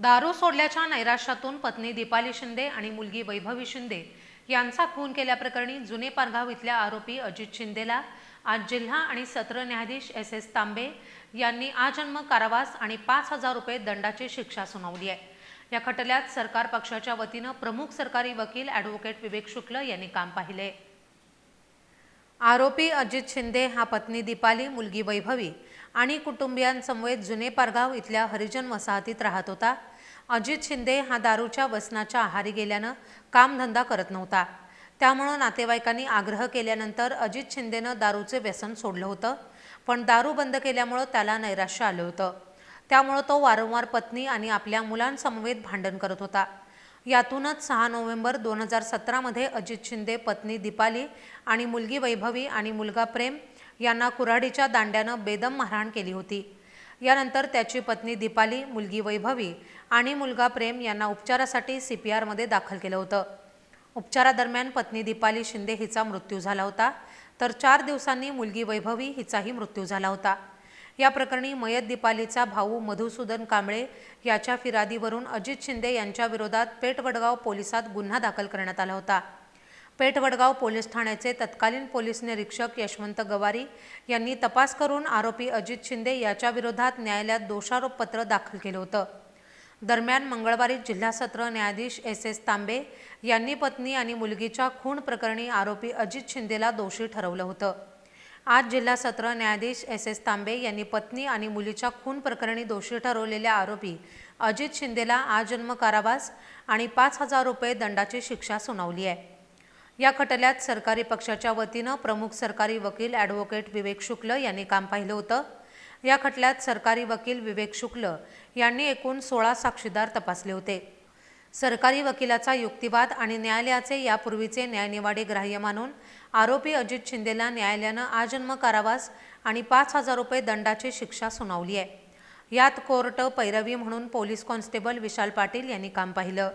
दारू सोडल्याच्या नैराश्यातून पत्नी दीपाली शिंदे आणि मुलगी वैभवी शिंदे यांचा खून केल्याप्रकरणी जुने पारगाव इथल्या आरोपी अजित शिंदेला आज जिल्हा आणि सत्र न्यायाधीश एस एस तांबे यांनी आजन्म कारावास आणि पाच हजार रुपये दंडाची शिक्षा सुनावली आहे. या खटल्यात सरकार पक्षाच्या वतीनं प्रमुख सरकारी वकील ॲडव्होकेट विवेक शुक्ल यांनी काम पाहिले. आरोपी अजित शिंदे हा पत्नी दीपाली मुलगी वैभवी आणि कुटुंबियांसमवेत जुने पारगाव इथल्या हरिजन वसाहतीत राहत होता. अजित शिंदे हा दारूच्या व्यसनाच्या आहारी गेल्यानं कामधंदा करत नव्हता. त्यामुळं नातेवाईकांनी आग्रह केल्यानंतर अजित शिंदेनं दारूचे व्यसन सोडलं होतं पण दारू बंद केल्यामुळं त्याला नैराश्य आलं होतं. त्यामुळं तो वारंवार पत्नी आणि आपल्या मुलांसमवेत भांडण करत होता. यातूनच सहा नोव्हेंबर दोन हजार सतरामध्ये अजित शिंदे पत्नी दीपाली आणि मुलगी वैभवी आणि मुलगा प्रेम यांना कुऱ्हाडीच्या दांड्यानं बेदम मारहाण केली होती. यानंतर त्याची पत्नी दीपाली मुलगी वैभवी आणि मुलगा प्रेम यांना उपचारासाठी सी पी आरमध्ये दाखल केलं होतं. उपचारादरम्यान पत्नी दीपाली शिंदे हिचा मृत्यू झाला होता तर चार दिवसांनी मुलगी वैभवी हिचाही मृत्यू झाला होता. या प्रकरणी मयत दीपालीचा भाऊ मधुसूदन कांबळे याच्या फिरादीवरून अजित शिंदे यांच्या विरोधात पेठवडगाव पोलिसात गुन्हा दाखल करण्यात आला होता. पेठवडगाव पोलीस ठाण्याचे तत्कालीन पोलीस निरीक्षक यशवंत गवारी यांनी तपास करून आरोपी अजित शिंदे याच्या विरोधात न्यायालयात दोषारोपपत्र दाखल केलं होतं. दरम्यान मंगळवारी जिल्हा सत्र न्यायाधीश एस एस तांबे यांनी पत्नी आणि मुलगीच्या खून प्रकरणी आरोपी अजित शिंदेला दोषी ठरवलं होतं. आज जिल्हा सत्र न्यायाधीश एस एस तांबे यांनी पत्नी आणि मुलीच्या खून प्रकरणी दोषी ठरवलेल्या आरोपी अजित शिंदेला आजन्म कारावास आणि पाच हजार रुपये दंडाची शिक्षा सुनावली आहे. या खटल्यात सरकारी पक्षाच्या वतीनं प्रमुख सरकारी वकील ॲडव्होकेट विवेक शुक्ल यांनी काम पाहिलं होतं. या खटल्यात सरकारी वकील विवेक शुक्ल यांनी एकूण सोळा साक्षीदार तपासले होते. सरकारी वकिलाचा युक्तिवाद आणि न्यायालयाचे यापूर्वीचे न्यायनिवाडे ग्राह्य मानून आरोपी अजित शिंदेला न्यायालयानं आजन्म कारावास आणि पाच हजार रुपये दंडाची शिक्षा सुनावली आहे. यात कोर्ट पैरवी म्हणून पोलीस कॉन्स्टेबल विशाल पाटील यांनी काम पाहिलं.